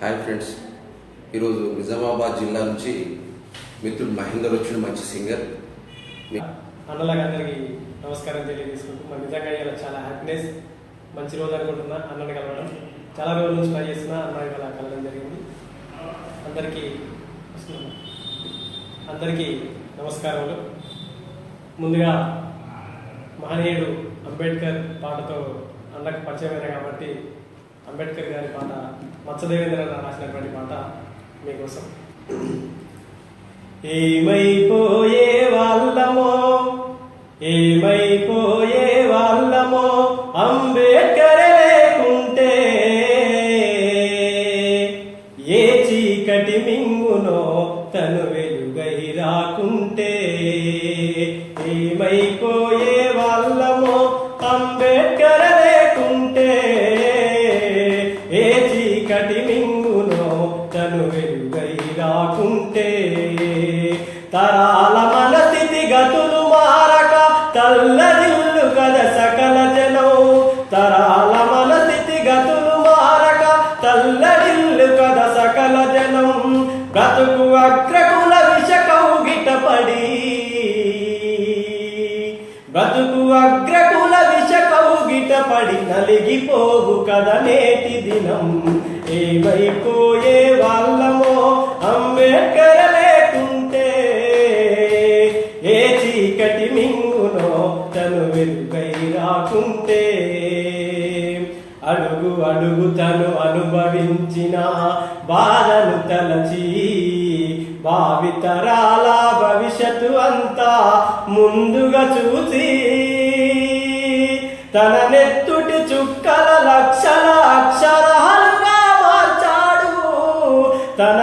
Hi friends ఈరోజు నిజామాబాద్ జిల్లా నుంచి మిత్రుడు మహేందర్ వచ్చిన మంచి సింగర్ అన్నలకు అందరికీ నమస్కారం తెలియజేసుకుంటూ మా నిజంగా ఇలా చాలా హ్యాపీనెస్ మంచి రోజు అనుకుంటున్నా అన్నని కలవడం. చాలా రోజుల నుంచి ట్రై చేస్తున్నా అన్న అలా కలవడం జరిగింది. అందరికీ అందరికీ నమస్కారములు. ముందుగా మహనీయుడు అంబేద్కర్ పాటతో అందరికి పరిచయమైన కాబట్టి అంబేద్కర్ గారి పాట మత్స్యదేవేంద్ర గారు రాసినటువంటి పాట మీకోసం ఏమైపోయే వాళ్ళమో ఏమైపో చదువు అగ్రకుల విష కౌగిటపడి బ్రతుకు అగ్రకుల విష కౌగిటపడి నలిగిపోవు కద నేటి దినం. ఏమైపోయే వాళ్ళమో అంబేద్కర్ లేకుంటే ఏ చీకటి మింగునో తను వెలుగై రాకుంటే. అడుగు అడుగు తను అనుభవించిన బాధను తలచి తరాల భవిష్యత్తు అంతా ముందుగా చూసి తన నెత్తుటి చుక్కల లక్షల అక్షరాలుగా మార్చాడు. తన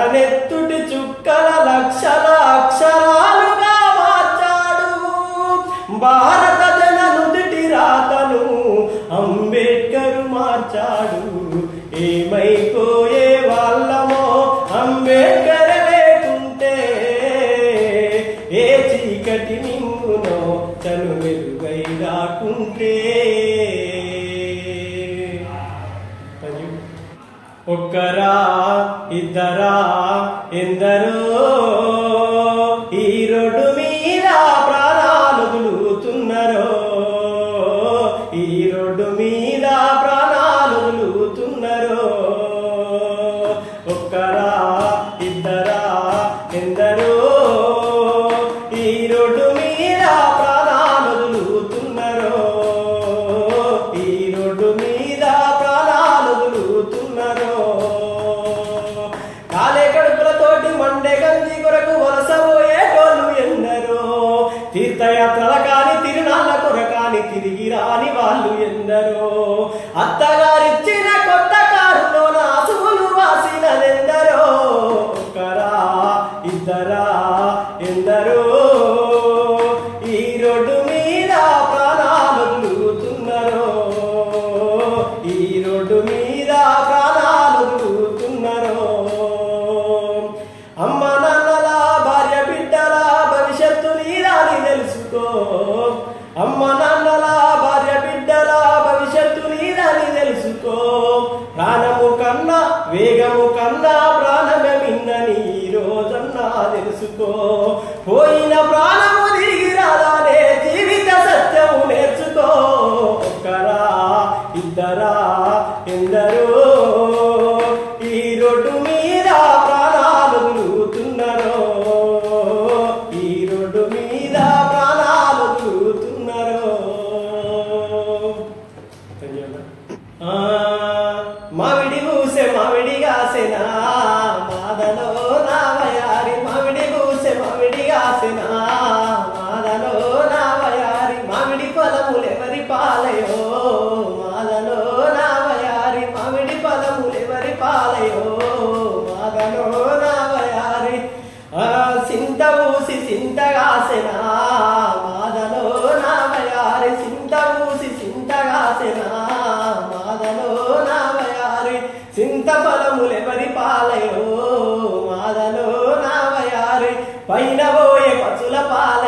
อะไ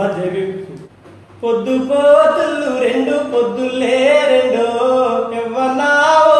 సభ జేబీ పొద్దు పోతులు రెండు పొద్దులే రెండు. ఎవ్వనావో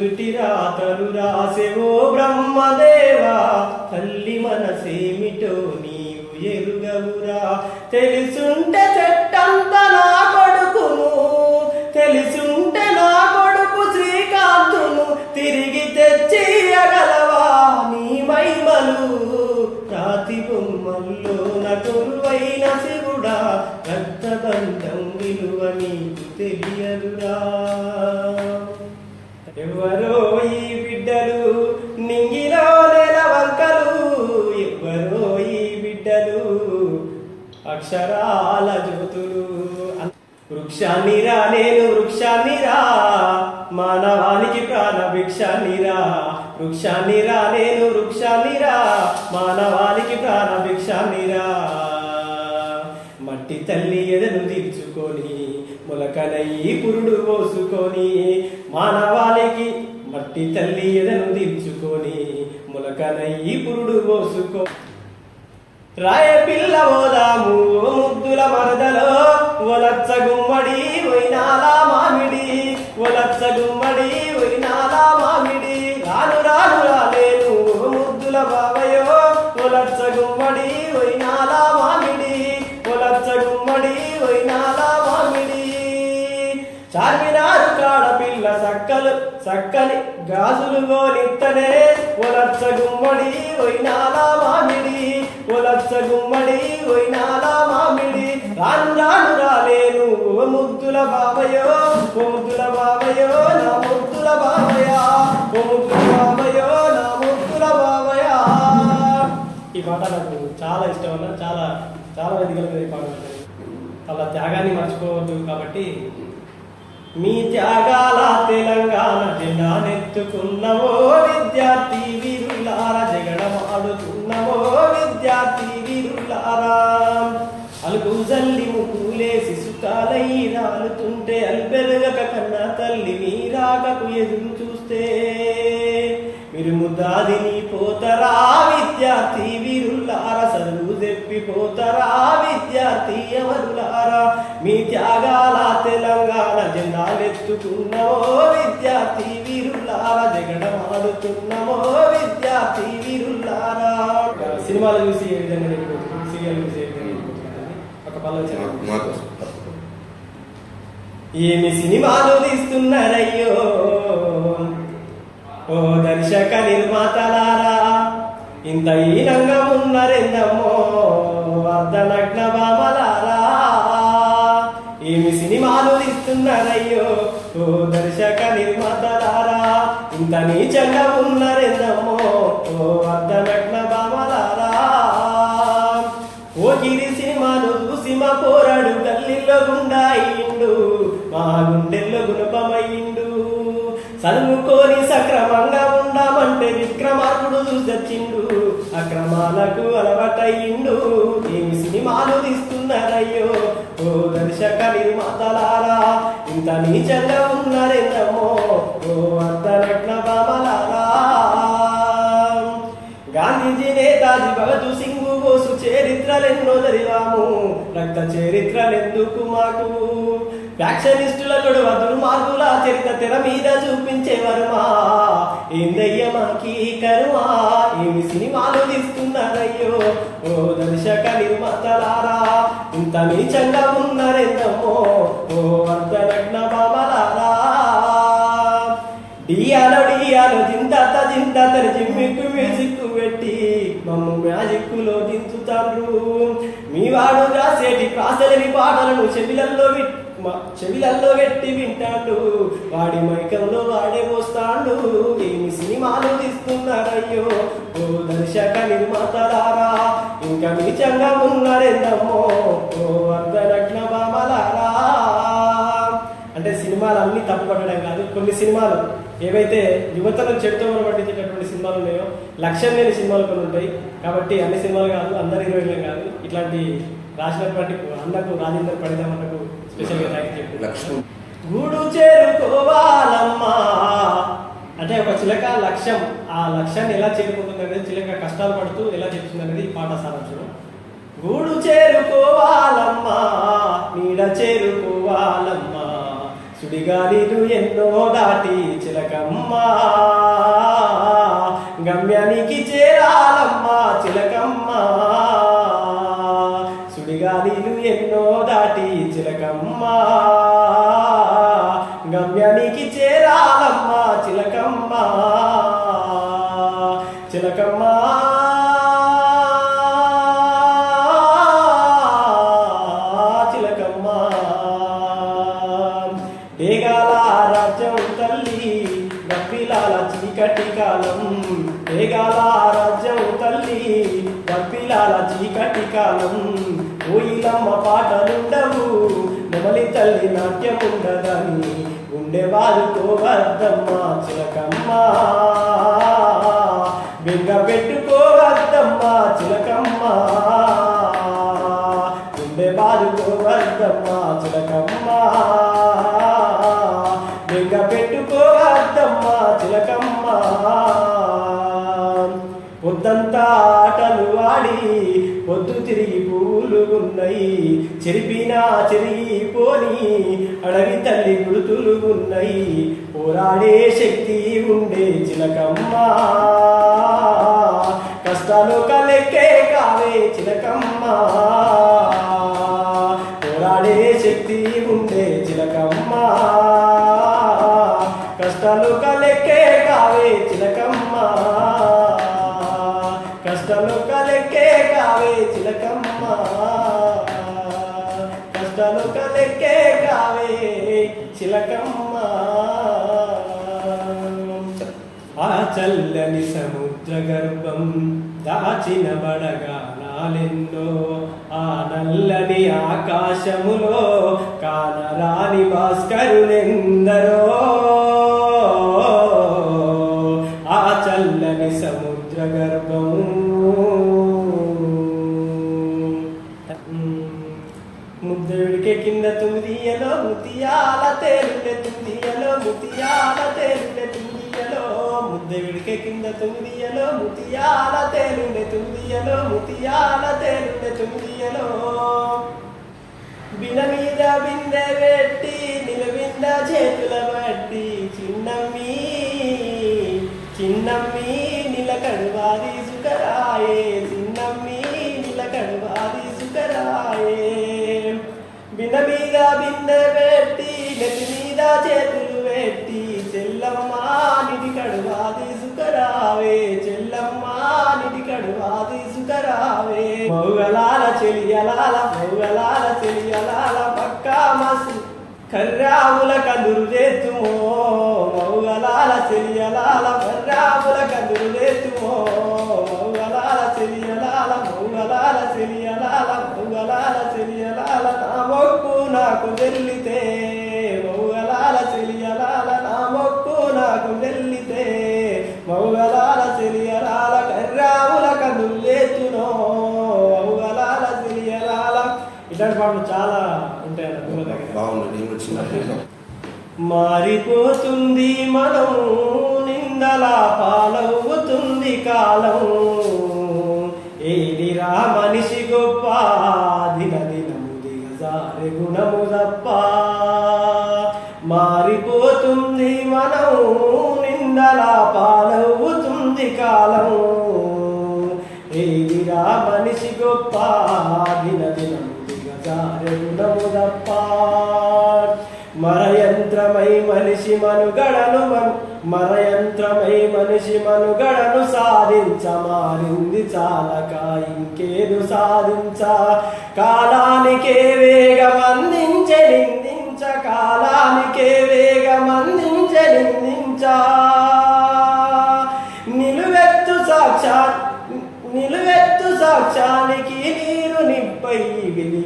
నుదుటి రాతలు రాసెవో బ్రహ్మదేవా తల్లి మనసేమిటో నీవు ఎరుగవురా. తెలుసుంటే చెట్టంతా వృక్షాన్నిరా నేను వృక్షాన్నిరా మానవానికి ప్రాణ వృక్షాన్ని రా నేను వృక్షాన్నిరా మానవానికి ప్రాణ భిక్షాన్నిరా మట్టి తల్లి ఎదను తీర్చుకొని మొలకనయ్యి పురుడు పోసుకొని మానవాళికి మట్టి తల్లి ఎదను తీర్చుకొని మొలకనయ్యి పురుడు పోసుకో రాయ పిల్ల ఓదాము ముద్దుల మరదలో ఒలచ్చ గుమ్మడి ఒయినాల మామిడి ఒలచ్చ గుమ్మడి వైనాలా మామిడి. రాను రాను రాలేను ముద్దుల బావయో ఒలచ్చ గుమ్మడి వైనాలా మామిడి ఒలచ్చ గుమ్మడి వైనాలా మామిడి. చార్మినారు కాడ పిల్ల సక్కలు సక్కని గాజులు గోలిత్తనే. ఒలచ్చ గుమ్మడి వైనాలా మామిడి ఒలచ్చ గుమ్మడి ఒయినాల మామిడి. రాను రాను రాలేను ఓ ముద్దుల బాబయో ఓ ముద్దుల బాబయో నా ముద్దుల బాబయా ఓ ముద్దుల బాబయో నా ముద్దుల బాబయా ఈ పాట నాకు చాలా ఇష్టం అన్న. చాలా చాలా వేదికల మీద ఈ పాట ఉంటుంది. త్యాగాన్ని మర్చిపోవద్దు కాబట్టి మీ త్యాగాల తెలంగాణ జిల్లా నెత్తుకున్నవో విద్యార్థి వీరులార జగడమాడుతున్నవో ముక్కులేసి సుఖాలై రాలుతుంటే అల్బెరగక కన్నా తల్లి మీరాకకు ఎదురు చూస్తే. మీరు ముద్దాదిని పోతరా విద్యార్థి వీరులార చదువు తెప్పిపోతరా విద్యార్థి ఎవరులారా? మీ త్యాగాల తెలంగాణ జెండాలెత్తుకున్నవో విద్యార్థి వీరులారా? జగడమాడుతున్నవో విద్యార్థి వీరులారా? సినిమాలు చూసి ఏ విధంగా సీరియల్ చూసి ఏ విధంగా వెళ్ళిపోతుంది ఒక పల్లవి చెప్పండి. మాకోసం ఏమి సినిమాలు తీస్తున్నారయ్యో? ఓ దర్శక నిర్మాతలారా ఇంత ఈనంగా ఉన్నారెందమ్మో? అర్ధనగ్న బామలారా ఏమి సినిమాలు తీస్తున్నారయ్యో? ఓ దర్శక నిర్మాతలారా ఇంత నీచంగా ఉన్నారెందమ్మో? ఓ అర్ధనగ్న గుండా మా గుండెల్లో గుణపమయ్యిండు. చదువుకొని సక్రమంగా ఉండామంటే విక్రమార్కుడు చూసొచ్చిండు అక్రమాలకు అలవాటయ్యిండు. ఏమి సినిమాలు తీస్తున్నారయ్యో ఓ దర్శక నిర్మాతలారా ఇంత నీచంగా ఉన్నారేందమ్మో ఓ అర్ధనగ్న బామలారా గాంధీజీ నేతాజీ భగత్ సింగ్ చరిత్రలెన్నో చదివాము రక్త చరిత్రలెందుకు మాకు? ఫ్యాక్షనిస్టుల గొడవ దుర్మార్గుల చరిత్ర తెర మీద చూపించేవారు మా ఏందయ్య మాకి కరుమా ఏమి సినిమాలు తీస్తున్నారయ్యో? ఓ దర్శక నిర్మాతలారా ఇంత నీచంగా ఉన్నారెందమ్మో? ఓ అర్ధనగ్న బాబలారా జింతాత జింతాత జిమ్మికు మ్యూజిక్ పెట్టి మమ్ము మ్యాజిక్ దించుతారు మీ వాడు రాసేటి ప్రాసలని పాటలను చెవిలల్లో చెవిలల్లో పెట్టి వింటాడు. వాడి మైకంలో వాడే పోస్తాడు. ఏమి సినిమాలు తీస్తున్నారయ్యో? ఓ దర్శక నిర్మాతలారా ఇంకా నిజంగా ఉన్నారేందమ్మో? ఓ అర్ధనగ్న బామలారా సినిమాలు అన్ని తప్పుపట్టడం కాదు. కొన్ని సినిమాలు ఏవైతే యువతను చెడుతోమని పట్టించేటటువంటి సినిమాలు ఉన్నాయో లక్ష్యం లేని సినిమాలు కొన్ని ఉంటాయి. కాబట్టి అన్ని సినిమాలు కాదు అందరి హీరోయిన్లు కాదు. ఇట్లాంటి రాసినటువంటి అన్నకు రాజేందర్ పండితం అన్నకు స్పెషల్గా థ్యాంక్ చెప్పు లక్ష్మణ్. గూడు చేరుకోవాలమ్మా. అంటే ఒక చిలక లక్ష్యం ఆ లక్ష్యాన్ని ఎలా చేరుకుంటుంది అనేది చిలక కష్టాలు పడుతూ ఎలా చెప్తుంది అనేది ఈ పాట సారాంశం. గూడు చేరుకోవాలమ్మా నీడ చేరుకోవాలమ్మా. సుడిగాలిలు ఎన్నో దాటి చిలకమ్మా. గమ్యానికి చేరాలమ్మా ఏగాల రాజ్యం తల్లి గప్పిలాల చీకటి కాలం ఊయిలమ్మ పాటలుండవు. నెమలి తల్లి నాట్యం ఉండదని ఉండేవారు కోవద్దమ్మా చిలకమ్మా. పెట్టుకో పెట్టుకోవద్దమ్మా చిలకమ్మా. గుండె వద్దమ్మ చిలకమ్మ. పొద్దంతా ఆటలు ఆడి పొద్దు తిరిగి పూలు ఉన్నాయి చెరిపినా చెరిగిపోని అడవి తల్లి గుర్తులు ఉన్నాయి. పోరాడే శక్తి ఉండే చిలకమ్మ. కష్టాలు కలెక్కే కావే చిలకమ్మా. పోరాడే శక్తి ఉండే చిలకమ్మా. కష్టాలు కష్టాలు కలెక్కే కావే చిలకమ్మ. కష్టాలు కలెక్కే కావే చిలకమ్మ. ఆ చల్లని సముద్ర గర్భం దాచిన బడగానాలెన్నో ఆ నల్లని ఆకాశములో కానరాని భాస్కరులెందరో. ముతియాల తేలుండే తుమ్మిదియలో ముద్దడికే కింద తుమ్మిదియలో ముతియాల తేలుండే తుమ్మిదియలో ముతియాల తేలుండే తుమ్మిదియలో బిన మీద బిందె పెట్టి నిలబింద చేతుల బట్టి చిన్నమ్మి చిన్నమ్మి నిలకడువాది సుకరాయే చిన్నమ్మి నిలకడువాది సుకరాయే బిన మీద బిందె పెట్టి నెత్తి మీద చేతులు నిధి కడువాది సుకరావే చెల్లమ్మ నిధి కడువాది సుకరావే మౌగలాల చెలియలాల మౌగలాల చెలియలాల పక్కా మసు కర్రావుల కదురు చేతుమో మౌగ పాటలు చాలా ఉంటాయి బాగుంది మారిపోతుంది మనం నిందల పాలవుతుంది కాలం ఏదిరా మనిషి గొప్ప దిన దినము దిగజారి గుణము తప్ప. మారిపోతుంది మనం నిందల పాలవుతుంది కాలం ఏదిరా మనిషి గొప్ప దిన దినము తప్ప మరయంత్రమై మనిషి మనుగడను మరయంత్రమై మనిషి మనుగడను సాధించ మారింది చాలక ఇంకేదు సాధించ. కాలానికే వేగమందించే నిందించ కాలానికే వేగమందించే నిందించ. నిలువెత్తు సాక్షా నిలువెత్తు సాక్షానికి నీరు నిప్పై విని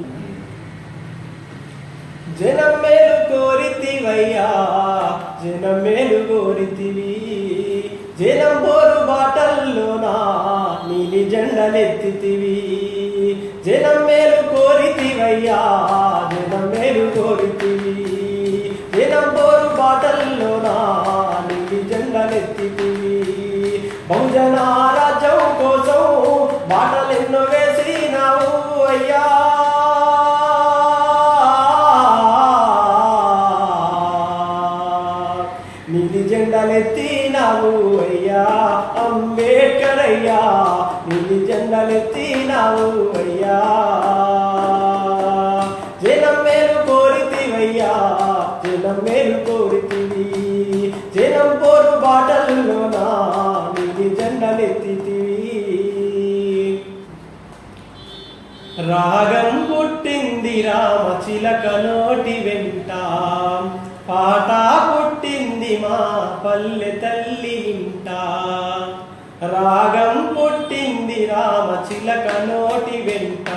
జనం మేలు కోరితివయ్యా జనం మేలు కోరితివి. జనం బోరు బాటల్లోనా నీలి జెండలెత్తితివి. జనం మేలు కోరితివయ్యా జనం మేలు కోరితివి. జనం బోరు బాటల్లో నీలి జెండలెత్తినావు అయ్యా అంబేడ్కర్ అయ్యా నీలి జెండలెత్తినావు అయ్యా. జనం మేలు కోరితివయ్యా జనం మేలు కోరితివి. జనం పోరు బాటల్లోనా నీలి జెండలెత్తివి రాగం పుట్టింది రామ చిలక నోటి వెంట. పాట పుట్టి మా పల్లె తల్లి ఇంట. రాగం పుట్టింది రామ చిలక నోటి వెంట.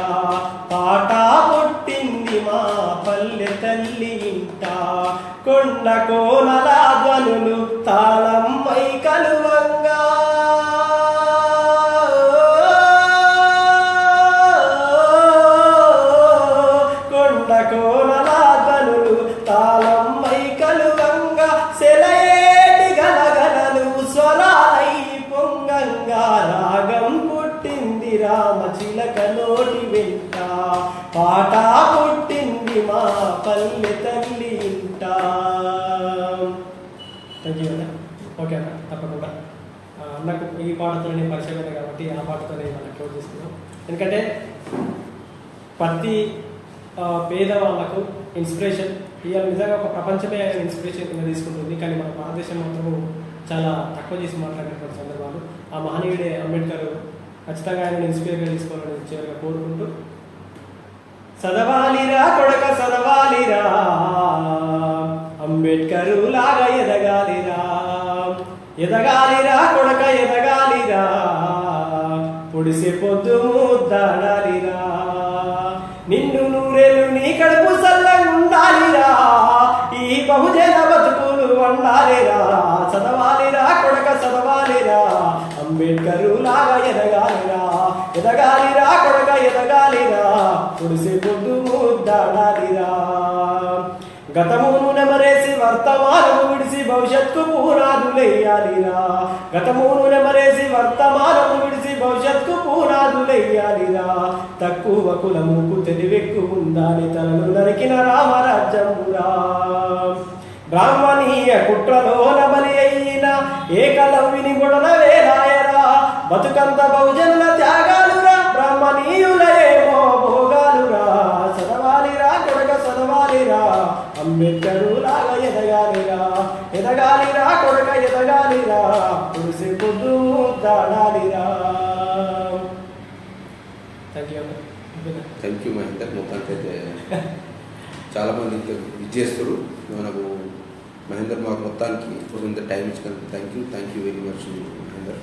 పాట పుట్టింది మా పల్లె తల్లి ఇంట. కొండ కోనల ధ్వనులు తాళ నాకు ఈ పాటతో నేను పరిచయం కాబట్టి ఆ పాటతో నేను మనం క్లోజ్ చేసుకున్నాం ఎందుకంటే ప్రతి పేదవాళ్ళకు ఇన్స్పిరేషన్ ఇవాళ నిజంగా ఒక ప్రపంచమే ఇన్స్పిరేషన్ కింద తీసుకుంటుంది. కానీ మన భారతదేశం మాత్రము చాలా తక్కువ చేసి మాట్లాడినటువంటి సందర్భాలు. ఆ మహనీయుడే అంబేద్కర్ ఖచ్చితంగా ఆయన ఇన్స్పిరేషన్ తీసుకోవాలని చివరిగా కోరుకుంటూ చదవాలిరా కొడక చదవాలిరా అంబేద్కర్ లాగా ఎదగాలిరా ఎదగాలిరా కొడక ఎదగాలిరా గుడిసె పొద్దు ముద్దాడాలిరా నిన్ను నూరేలు నీ కడుపు సల్లంగుండాలిరా ఈ బహుజన బతుకులు వండాలిరా. చదవాలిరా కొడక చదవాలిరా. అంబేద్కర్ లాగా ఎదగాలిరా. ఎదగాలిరా కొడక ఎదగాలిరా. గుడిసె పొద్దు ముద్దాడాలిరా గతమును నెమరేసి వర్తమానము విడిసి భవిష్యత్తు పునాదులెయ్యాలిరా. గతమును నెమరేసి వర్తమానము విడిసి భవిష్యత్తు పునాదులెయ్యాలిరా తక్కువ కులముకు తెలివెక్కు ఉండాలి తనను నరికిన రామరాజ్యమురా బ్రాహ్మణీయ కుట్రలోన బలి అయిన ఏకలవ్విని గుడన వేలాయరా బతుకంత బహుజనుల త్యాగాలురా థ్యాంక్ యూ మహేందర్ మొత్తానికి అయితే చాలామంది ఇంకా విజేస్తారు మనకు మహేందర్ మాకు మొత్తానికి ఇంత టైం ఇచ్చినందుకు thank you thank you very much Mahender